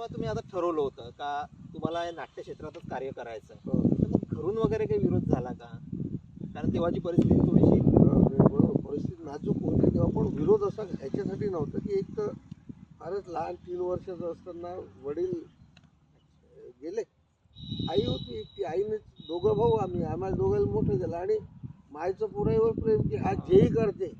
जेव्हा तुम्ही आता ठरवलं होतं का तुम्हाला या नाट्य क्षेत्रातच कार्य करायचं हो. तर मग घरून वगैरे काही विरोध झाला का? कारण तेव्हाची परिस्थिती थोडीशी परिस्थिती नाजूक होती तेव्हा पण विरोध असा ह्याच्यासाठी नव्हता की एक तर फारच लहान तीन वर्षाचं असताना वडील गेले. आई होती एकटी आईने दोघं भाऊ आम्ही आम्हाला दोघांना मोठं केलं. आणि मायचं पुराईवर प्रेम की हा जेही करते.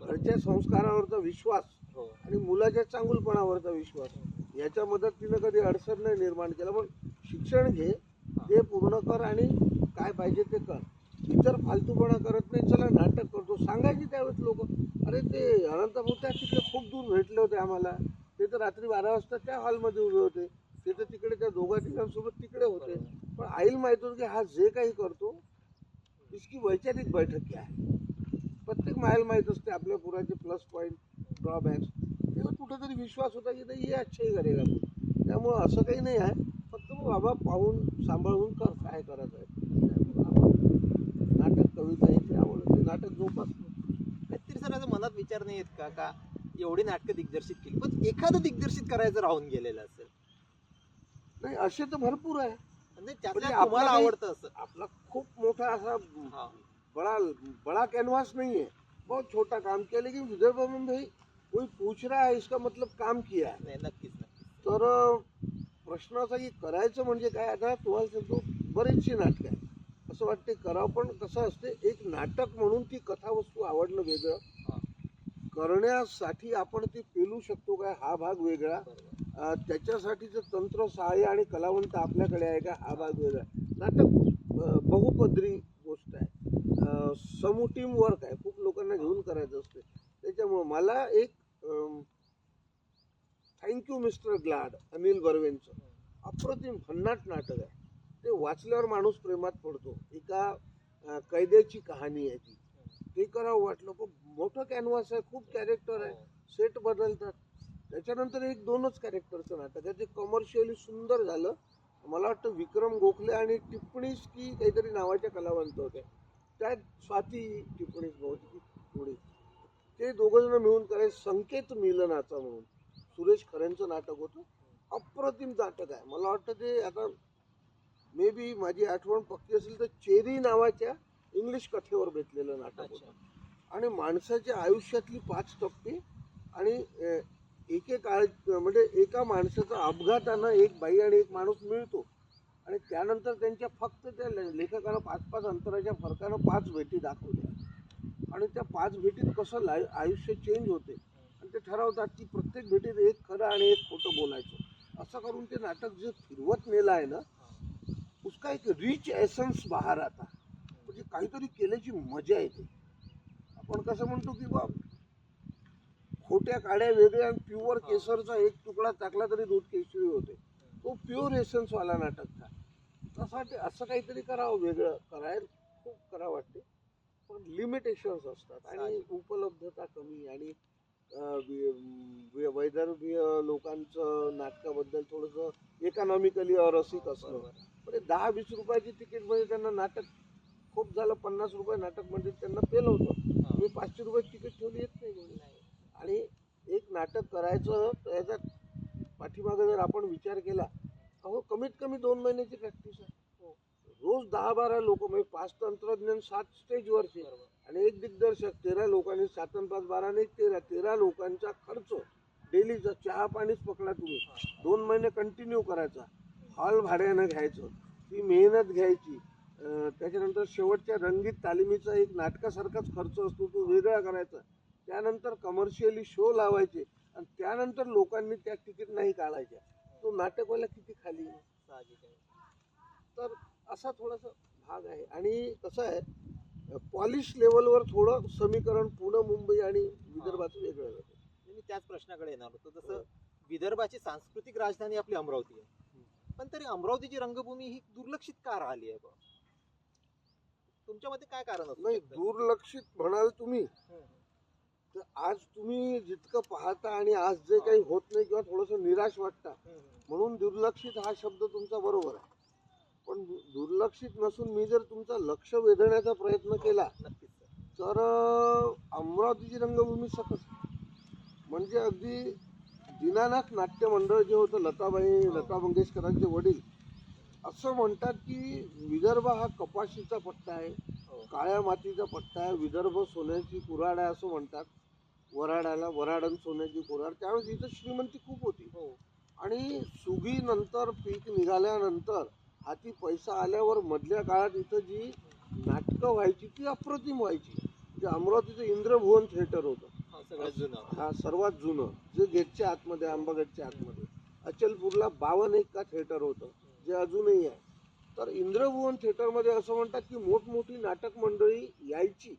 घरच्या संस्कारावरचा विश्वास हो. आणि मुलाच्या चांगुलपणावरचा विश्वास. याच्या मदतीनं कधी अडचण नाही निर्माण केलं पण शिक्षण घे ते पूर्ण कर आणि काय पाहिजे ते कर. इतर फालतूपणा करत नाही चला नाटक करतो. सांगायची त्यावेळेस लोक अरे ते अनंत त्या तिकडे खूप दूर भेटले होते आम्हाला. ते तर रात्री बारा वाजता त्या हॉलमध्ये उभे होते. ते तर तिकडे त्या दोघा तिघांसोबत तिकडे होते. पण आईल माहीत होतं की हा जे काही करतो इसकी वैचारिक बैठक आहे. प्रत्येक मायला माहीत असते आपल्या पुराचे प्लस पॉईंट ड्रॉबॅक्स त्याला कुठेतरी विश्वास होता की नाही हे अच्छाही करेगा तू त्यामुळं असं काही नाही आहे. फक्त मग बाबा पाहून सांभाळून कर काय करायचं आहे. नाटक कविता हे ते आवडतं. ते नाटक जोपासतो कधीतरी सर असं मनात विचार नाही येत का का एवढी नाटकं दिग्दर्शित केली पण एखादं दिग्दर्शित करायचं राहून गेलेलं असेल. नाही असे तर भरपूर आहे. म्हणजे काही- आवडतं असं. आपला खूप मोठा असा. बड़ा बड़ा कैनवास नहीं है बहुत छोटा काम किया लेकिन विदर्भ में भाई कोई पूछ रहा है इसका मतलब काम किया है। नाही नक्कीच नक्कीच। तर अ, प्रश्न असा की करायचं म्हणजे काय? आता तुम्हाला सांगतो बरीचशी नाटकं आहे असं वाटते करावं पण कसं असते एक नाटक म्हणून ती कथावस्तू आवडणं वेगळं. हा. करण्यासाठी आपण ती पेलू शकतो काय हा भाग वेगळा. बरोबर अ, त्याच्यासाठीचं तंत्र सहाय्य आणि कलावंत आपल्याकडे आहे का? हा भाग वेगळा. नाटक अ, बहुपदरी गोष्ट आहे. समूह टीम वर्क आहे. खूप लोकांना घेऊन करायचं असते. त्याच्यामुळं मला एक thank you mister Glad Anil बर्वेंचं. अप्रतिम भन्नाट नाटक आहे. ते वाचल्यावर माणूस प्रेमात पडतो. एका कैद्याची कहाणी आहे ती. ते करावं वाटलं. पण मोठं कॅनव्हास आहे खूप कॅरेक्टर आहे. सेट बदलतात. त्याच्यानंतर एक दोनच कॅरेक्टरचं नाटक आहे. ते कमर्शियली सुंदर झालं. मला वाटतं विक्रम गोखले आणि टिप्पणीस की काहीतरी नावाच्या कलावंत होत्या त्यात स्वाती टिप्पणीस बहुतेक. ते दोघं जण मिळून करायचं संकेत मिलनाचा म्हणून. सुरेश खरेंचं नाटक होतं. अप्रतिम नाटक आहे. मला वाटतं ते आता मे बी माझी आठवण पक्की असेल तर चेरी नावाच्या इंग्लिश कथेवर बेतलेलं नाटक होतं. आणि माणसाच्या आयुष्यातली पाच टप्पे आणि एकेकाळ म्हणजे एका माणसाचा अपघातानं एक बाई आणि एक माणूस मिळतो. आणि त्यानंतर त्यांच्या फक्त त्या लेखकानं पाच पाच अंतराच्या फरकानं पाच भेटी दाखवल्या. आणि त्या पाच भेटीत कसं लाय आयुष्य चेंज होते. आणि ते ठरवतात की प्रत्येक भेटीत एक खरं आणि एक खोटं बोलायचं. असं करून ते नाटक जे फिरवत नेलं आहे ना उसका एक रिच एसन्स बाहेर आता. म्हणजे काहीतरी केल्याची मजा येते. आपण कसं म्हणतो की बा खोट्या काड्या वेगळ्या आणि प्युअर. केसरचा एक तुकडा टाकला तरी दूध केशरी होते. तो प्युअर एसन्स वाला नाटक था. तसा असं काहीतरी करावं वेगळं. करायला खूप करावं वाटते. पण लिमिटेशन्स असतात आणि. उपलब्धता कमी आणि वैदर्भीय लोकांचं नाटकाबद्दल थोडंसं इकॉनॉमिकली अरसिक असणं बरोबर पण दहा वीस रुपयाची तिकीट म्हणजे त्यांना नाटक खूप झालं पन्नास रुपये नाटक म्हणजे त्यांना पेलवतं. मी पाचशे रुपये तिकीट ठेवली येत नाही. नाही. आणि एक नाटक करायचं तर याच्यात पाठीमागे जर आपण विचार केला अहो कमीत कमी दोन महिन्याची प्रॅक्टिस आहे. रोज दहा बारा लोक म्हणजे पाच तंत्रज्ञान सात स्टेजवरचे आणि एक दिग्दर्शक तेरा लोकांनी सात आणि पाच बारा नाही तेरा तेरा लोकांचा खर्च. डेलीचा चहा पाणीच पकडा तुम्ही. दोन महिने कंटिन्यू करायचा. हॉल भाड्यानं घ्यायचं. ती मेहनत घ्यायची. त्याच्यानंतर शेवटच्या रंगीत तालिमीचा एक नाटकासारखाच खर्च असतो तो वेगळा करायचा. त्यानंतर कमर्शियली शो लावायचे. आणि त्यानंतर लोकांनी त्या तिकीट नाही काढायच्या. तो नाटकवाला किती खाली? तर असा थोडासा भाग आहे. आणि कसं आहे पॉलिश लेवलवर थोडं समीकरण पुणे मुंबई आणि विदर्भाचं वेगळं जातं मी त्याच प्रश्नाकडे येणार होतो. जसं विदर्भाची सांस्कृतिक राजधानी आपली अमरावती आहे. पण तरी अमरावतीची रंगभूमी ही दुर्लक्षित का राहिली आहे बा तुमच्या मते काय कारण नाही? दुर्लक्षित म्हणाल तुम्ही. तर आज तुम्ही जितकं पाहता आणि आज जे काही होत नाही किंवा थोडंसं निराश वाटता. म्हणून दुर्लक्षित हा शब्द तुमचा बरोबर आहे. पण दुर्लक्षित नसून मी जर तुमचं लक्ष वेधण्याचा प्रयत्न केला. तर अमरावतीची रंगभूमी सकस. म्हणजे अगदी दीनानाथ नाट्य मंडळ जे होतं लताबाई लता मंगेशकरांचे वडील असं म्हणतात की विदर्भ हा कपाशीचा पट्टा आहे हो. काळ्या मातीचा पट्टा आहे विदर्भ सोन्याची कुऱ्हाड आहे असं म्हणतात. वराडाला वराडन सोन्याची कुऱ्हाड. त्यावेळेस इथं श्रीमंती खूप होती. हो. आणि सुगीनंतर पीक निघाल्यानंतर हाती पैसा आल्यावर मधल्या काळात इथं जी नाटकं व्हायची ती अप्रतिम व्हायची. म्हणजे अमरावतीचं इंद्रभुवन थिएटर होतं. हा, हा सर्वात जुनं. जे गेटच्या आतमध्ये आंबागडच्या आतमध्ये. अचलपूरला बावन एक का थिएटर होतं जे अजूनही आहे. तर इंद्रभुवन थिएटरमध्ये असं म्हणतात की मोठमोठी नाटक मंडळी यायची.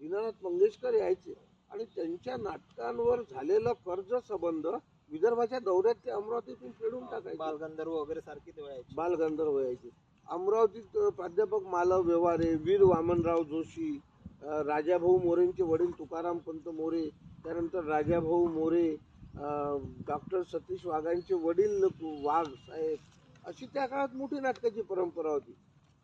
दीनानाथ मंगेशकर यायचे. आणि त्यांच्या नाटकांवर झालेला कर्ज संबंध विदर्भाच्या दौऱ्यात ते अमरावतीतून फेडून टाकायचे. बालगंधर्व वगैरे सारखी ते व्हायची. बालगंधर्व यायचे अमरावतीत प्राध्यापक मालव व्यवहारे वीर वामनराव जोशी राजाभाऊ मोरेंचे वडील तुकाराम पंत मोरे त्यानंतर राजाभाऊ मोरे डॉक्टर सतीश वाघांचे वडील वाघ साहेब अशी त्या काळात मोठी नाटकाची परंपरा होती.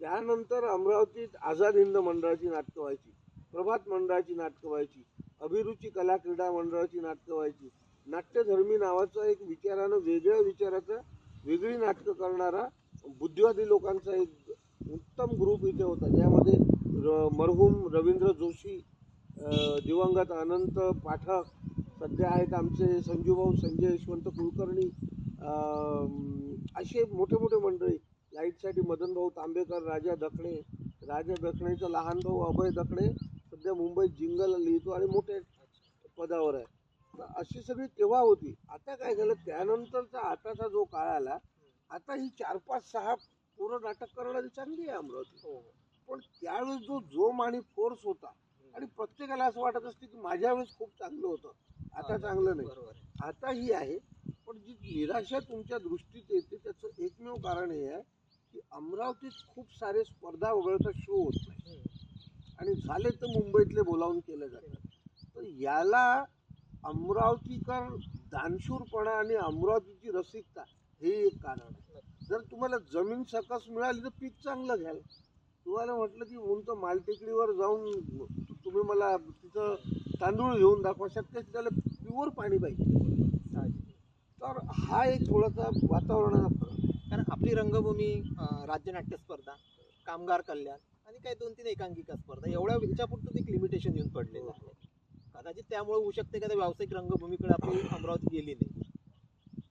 त्यानंतर अमरावतीत आझाद हिंद मंडळाची नाटकं व्हायची प्रभात मंडळाची नाटकं व्हायची अभिरुची कला क्रीडा मंडळाची नाटकं व्हायची नाट्यधर्मी नावाचा एक विचारानं वेगळ्या विचाराचा वेगळी नाटकं करणारा बुद्धिवादी लोकांचा एक उत्तम ग्रुप इथे होता. ज्यामध्ये र मरहूम रवींद्र जोशी दिवंगत अनंत पाठक सध्या आहेत आमचे संजूभाऊ संजय यशवंत कुलकर्णी असे मोठे मोठे मंडळी. लाईटसाठी मदनभाऊ तांबेकर राजा दखणे राजा दखणेचा लहान भाऊ अभय दखणे सध्या मुंबईत जिंगल लिहितो आणि मोठे पदावर आहे. अशी सगळी तेव्हा होती. आता काय झालं त्यानंतरचा आताचा जो काळ आला आता ही चार पाच सहा पोरं नाटक करणारी चांगली आहे अमरावती. हो पण त्यावेळेस जो जोम आणि फोर्स होता आणि प्रत्येकाला असं वाटत असते की माझ्या वेळेस खूप चांगलं होतं. आता चांगलं नाही. आता ही आहे पण जी निराशा तुमच्या दृष्टीत येते त्याचं एकमेव कारण हे आहे की अमरावतीत खूप सारे स्पर्धा वगळता शो होत नाही. आणि झाले तर मुंबईतले बोलावून केले जातात तर याला अमरावतीकर दानशूरपणा आणि अमरावतीची रसिकता हे एक कारण आहे. जर तुम्हाला जमीन सकस मिळाली तर पीक चांगलं घ्याल. तुम्हाला म्हटलं की उंच मालटेकडीवर जाऊन तुम्ही मला तिथं तांदूळ घेऊन दाखवा. शक्य त्याला प्युअर पाणी पाहिजे. तर हा एक थोडासा वातावरणाचा फरक आहे. कारण आपली रंगभूमी राज्यनाट्य स्पर्धा कामगार कल्याण आणि काही दोन तीन एकांकिका स्पर्धा एवढ्या ह्याच्यापुरतं एक लिमिटेशन येऊन पडलेलं आहे. कदाचित त्यामुळे होऊ शकते का? व्यावसायिक रंगभूमीकडे आपली अमरावती गेली नाही.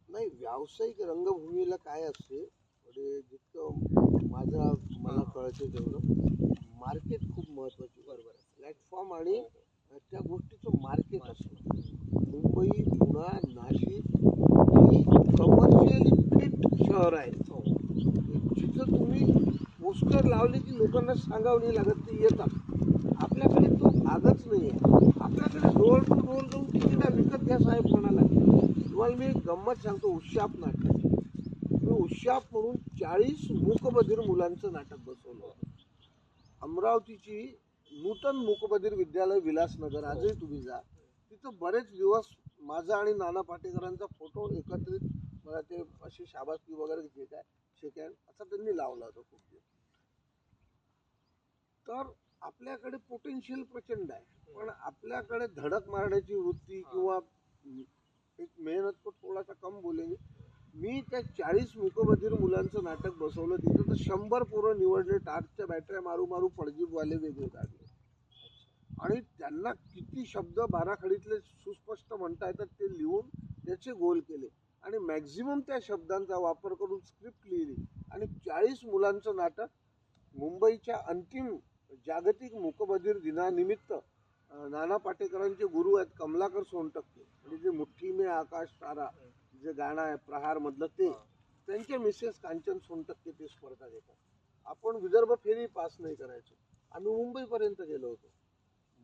नाही व्यावसायिक रंगभूमीला काय असते? म्हणजे जितकं माझा मला कळते तेवढं. मार्केट खूप महत्वाची बरोबर आहे. प्लॅटफॉर्म आणि त्या गोष्टीचं मार्केट असतं. मुंबई पुणा नाशिक ही कमर्शियली फिट शहर आहे हो. जिथं तुम्ही पोस्टर लावले की लोकांना सांगावं नाही लागत ते येतात. आपल्याकडे तो भागच नाही आहे आपल्याकडे डोर टू डोर जाऊन तिकीटा साहेब म्हणाला तुम्हाला मी गंमत सांगतो उशाप नाटक. मी उशाप म्हणून चाळीस मूकबधीर मुलांचं नाटक बसवलं अमरावतीची नूतन मूकबधीर विद्यालय विलासनगर आजही तुम्ही जा. तिथं बरेच दिवस माझा आणि नाना पाटेकरांचा फोटो एकत्रित मला ते अशी शाबासकी वगैरे जे काय सेकंड असा त्यांनी लावला होता खूप दिवस. तर आपल्याकडे पोटेन्शियल प्रचंड आहे. पण आपल्याकडे धडक मारण्याची वृत्ती किंवा एक मेहनत को थोडासा कम बोलेंगे. मी त्या चाळीस मुकबधीर मुलांचं नाटक बसवलं तिथं तर शंभर पोरं निवडले टार्चच्या बॅटऱ्या मारू मारू पडजीपवाले वेगळे काढले. आणि त्यांना किती शब्द बाराखडीतले सुस्पष्ट म्हणता येतात ते लिहून त्याचे गोल केले. आणि मॅक्झिमम त्या शब्दांचा वापर करून स्क्रिप्ट लिहिली. आणि चाळीस मुलांचं नाटक मुंबईच्या अंतिम जागतिक मुकबधीर दिनानिमित्त नाना पाटेकरांचे गुरु आहेत कमलाकर सोनटक्के. आणि जे मुठ्ठी में आकाश तारा जे गाणं आहे प्रहार मधलं ते त्यांचे मिसेस कांचन सोनटक्के ते स्पर्धा घेतात आपण विदर्भ फेरी पास नाही करायचो. आम्ही मुंबईपर्यंत गेलो होतो.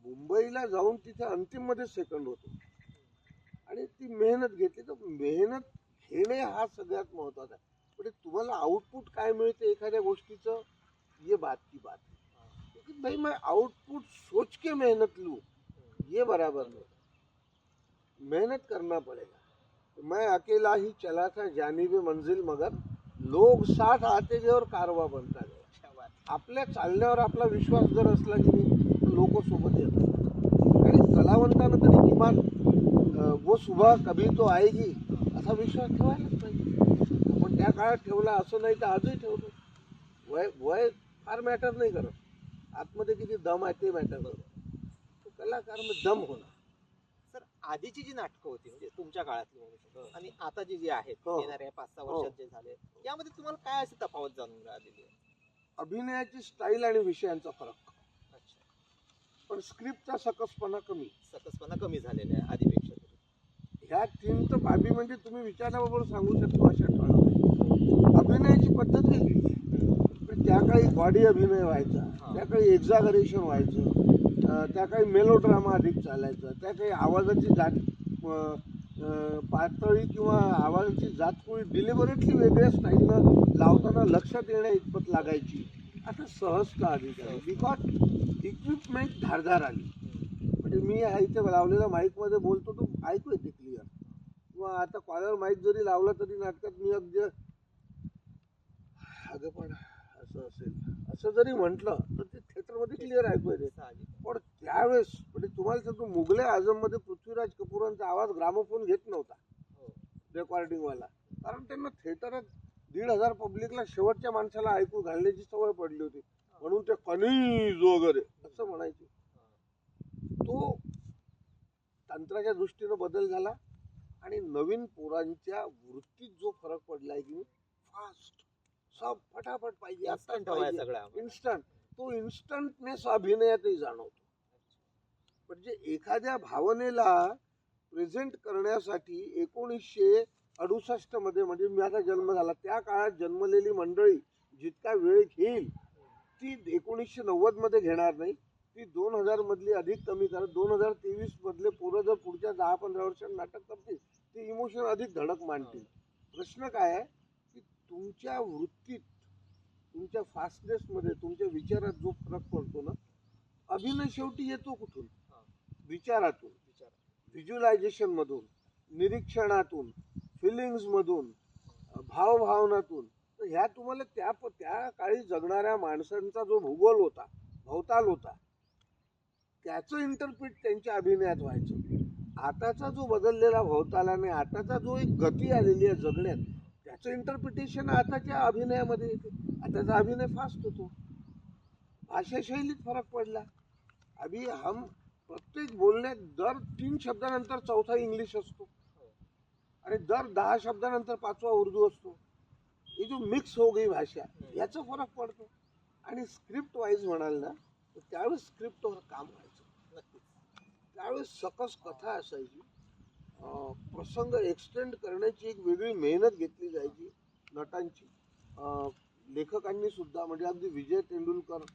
मुंबईला जाऊन तिथे अंतिममध्ये सेकंड होतो. आणि ती मेहनत घेतली. तर मेहनत घेणे हा सगळ्यात महत्त्वाचा आहे. पण तुम्हाला आउटपुट काय मिळते एखाद्या गोष्टीचं? ये बात की बात. क्योंकि भाई मैं आउटपुट सोच के मेहनत लूँ? ये बराबर नहीं। मेहनत करना पड़ेगा। मैं अकेला ही चला था जानिब मंजिल मगर लोग साथ आते गए और कारवा बनता गया. आपल्या चालण्यावर आपला विश्वास जर असला की नाही लोक सोबत येतात आणि कलावंतानं तरी किमान वो सुबह कभी तो आएगी असा विश्वास ठेवायलाच पाहिजे. आपण त्या काळात ठेवला असं नाही तर आजही ठेवतो. वय वय फार मॅटर नाही करत. आतमध्ये किती दम आहे ते मॅटर करत तो कलाकार मग दम होणार. सर आधीची जी नाटकं होती म्हणजे तुमच्या काळातली म्हणू शकतो आणि आता जी जी आहेत हो. येणाऱ्या पाच सहा हो. वर्षात जे झाले यामध्ये तुम्हाला काय अशी तफावत जाणून राहिलेली आहे? अभिनयाची स्टाईल आणि विषयांचा फरक. अच्छा. पण स्क्रिप्टचा सकसपणा कमी. सकसपणा कमी झालेला आहे आधीपेक्षा तरी. ह्या तीन तर बाबी म्हणजे तुम्ही विचाराबरोबर सांगू शकतो अशा ठरवल्या अभिनयाची पद्धत वेगळी. पण त्या काळी बॉडी अभिनय व्हायचा हा. त्या काळी एक्झागरेशन व्हायचं त्या काळी मेलोड्रामा अधिक चालायचा त्या काळी आवाजाची जात पातळी किंवा आवाजाची जातकुळी डिलिव्हरेटली वेगळ्या स्टाईलनं लावताना लक्षात येण्या इतपत लागायची. आता सहजता अधिक आली बिकॉज इक्विपमेंट धारधार आली. म्हणजे मी हा इथे लावलेल्या माईकमध्ये बोलतो तो ऐकू येते क्लिअर किंवा आता कॉलर माईक जरी लावला तरी नाटकात मी अगदी अगं पण असं असेल. असं जरी म्हटलं तर ते थिएटरमध्ये क्लिअर ऐकू येते पण त्यावेळेस म्हणजे तुम्हाला सांगतो मुघले आझममध्ये पृथ्वीराज कपूरांचा आवाज ग्रामोफोन घेत नव्हता. हो. रेकॉर्डिंगवाला कारण त्यांना थिएटरात दीड हजार पब्लिकला शेवटच्या माणसाला ऐकू घालण्याची सवय पडली होती. म्हणून ते कनीज वगैरे असं म्हणायचे. तो तंत्राच्या दृष्टीनं बदल झाला आणि नवीन पोरांच्या वृत्तीत जो फरक पडलाय की फास्ट सब फटाफट पाहिजे हवाय सगळं आम्हाला. इन्स्टंट तो इन्स्टंटनेस अभिनयातही जाणवतो. म्हणजे एखाद्या भावनेला प्रेझेंट करण्यासाठी एकोणीसशे अडुसष्टमध्ये म्हणजे माझा जन्म झाला त्या काळात जन्मलेली मंडळी जितका वेळ घेईल ती एकोणीसशे नव्वदमध्ये घेणार नाही. ती दोन हजार मधली अधिक कमी करत दोन हजार तेवीस मधले पोरं जर पुढच्या दहा पंधरा वर्षात नाटक करतील ते इमोशन अधिक धडक मांडतील. प्रश्न काय आहे? तुमच्या वृत्तीत तुमच्या फास्टनेसमध्ये तुमच्या विचारात जो फरक पडतो ना अभिनय शेवटी येतो कुठून? विचारातून. विचार मधून निरीक्षणातून फिलिंग्स मधून भावभावनातून. तर ह्या तुम्हाला त्या त्या काळी जगणाऱ्या माणसांचा जो भूगोल होता भवताल होता त्याचं इंटरप्रिट त्यांच्या अभिनयात व्हायचं. आताचा जो बदललेला भवतालाने आताचा जो एक गती आलेली आहे जगण्यात त्याचं इंटरप्रिटेशन आताच्या अभिनयामध्ये येते. आताचा अभिनय फास्ट होतो. भाषाशैलीत फरक पडला. अभि हम प्रत्येक बोलण्यात दर तीन शब्दानंतर चौथा इंग्लिश असतो. आणि दर दहा शब्दानंतर पाचवा उर्दू असतो. ही जो मिक्स हो गई भाषा याचा फरक पडतो. आणि स्क्रिप्ट वाईज म्हणाल ना तर त्यावेळेस स्क्रिप्टवर काम व्हायचं. त्यावेळेस सकस कथा असायची. प्रसंग एक्सटेंड करण्याची एक वेगळी मेहनत घेतली जायची नटांची. लेखकांनी सुद्धा म्हणजे अगदी विजय तेंडुलकर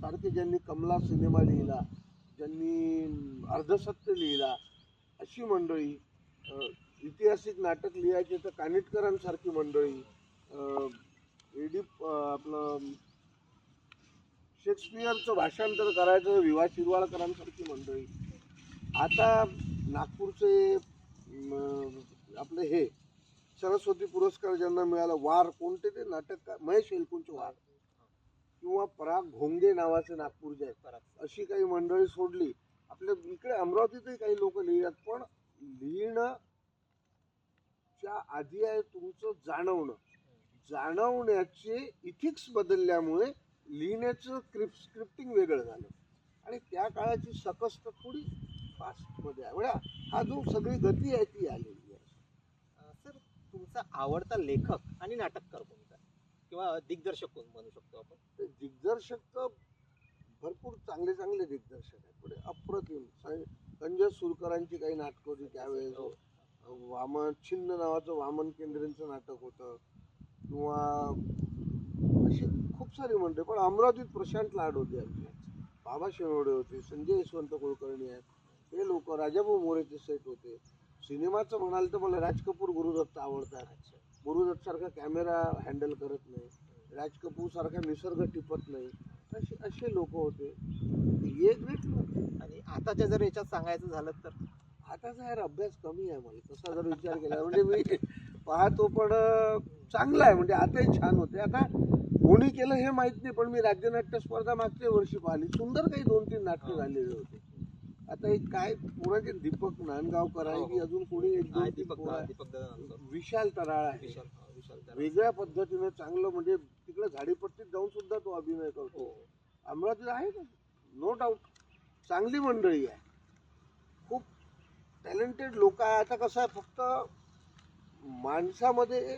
सारखे ज्यांनी कमला सिनेमा लिहिला ज्यांनी अर्धसत्य लिहिला अशी मंडळी ऐतिहासिक नाटक लिहायचे तर कानिटकरांसारखी मंडळी एडी आपलं शेक्सपियरचं भाषांतर करायचं विवा शिरवाळकरांसारखी मंडळी. आता नागपूरचे आपलं हे सरस्वती पुरस्कार ज्यांना मिळाला वार कोणते ते नाटक महेश एलकुंचे वार. किंवा पराग घोंगे नावाचे नागपूरचे आहेत. अशी काही मंडळी सोडली. आपल्या इकडे अमरावतीतही काही लोक लिहितात पण लिहिणं च्या आधी आहे तुमचं जाणवणं. जाणवण्याचे इथिक्स बदलल्यामुळे लिहिण्याचं क्रिप स्क्रिप्टिंग वेगळं झालं. आणि त्या काळाची सकस तर थोडी फास्टमध्ये आहे. म्हणजे हा जो सगळी गती आहे ती आलेली आहे. सर तुमचा आवडता लेखक आणि नाटककार कोणता किंवा दिग्दर्शक कोण म्हणू शकतो आपण? ते दिग्दर्शक तर भरपूर चांगले चांगले दिग्दर्शक आहेत. पुढे अप्रतिम. संजय सुरकरांची काही नाटकं होती त्यावेळेस. हो. वामन छिन्न नावाचं वामन केंद्रेंचं नाटक होतं. किंवा अशी खूप सारी म्हणते पण अमरावतीत प्रशांत लाड होते आमचे. बाबा शेवडे होते. संजय यशवंत कुलकर्णी आहेत. हे लोक राजाभाऊ मोरेचे सेट होते. सिनेमाचं म्हणाल तर मला राज कपूर गुरुदत्त आवडतात गुरुदत्त सारखा कॅमेरा हँडल करत नाही. राज कपूर सारखा निसर्ग टिपत नाही. असे असे लोक होते. एक ग्रेट आणि आताच्या जर याच्यात सांगायचं झालं तर? आताचा यार अभ्यास कमी आहे मला. तसा जर विचार केला म्हणजे मी पाहतो पण चांगला आहे. म्हणजे आताही छान होते. आता कोणी केलं हे माहीत नाही पण मी राज्यनाट्य स्पर्धा मागच्या वर्षी पाहिली. सुंदर काही दोन तीन नाटकं हा. झालेले होते. आता एक काय कोणाचे दीपक नांदगावकर आहे हो, की हो. अजून कोणी एक दोन दीपक विशाल तराळ आहे. वेगळ्या पद्धतीने चांगलं म्हणजे तिकडे झाडीपट्टीत जाऊन सुद्धा तो अभिनय करतो. हो. अमरावतीत आहे ना नो डाऊट चांगली मंडळी आहे. खूप टॅलेंटेड लोक आहे. आता कसं आहे फक्त माणसामध्ये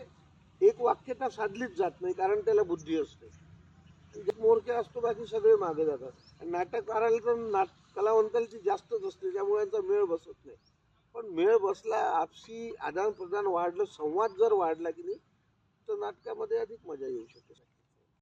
एक वाक्यता साधलीच जात नाही कारण त्याला बुद्धी असते. मोरके असतो बाकी सगळे मागे जातात. आणि नाटककाराला तर नाट कलावंतांची जास्तच असते त्यामुळे यांचा मेळ बसत नाही. पण मेळ बसला आपसी आदान प्रदान वाढलं संवाद जर वाढला की नाही तर नाटकामध्ये अधिक मजा येऊ शकते.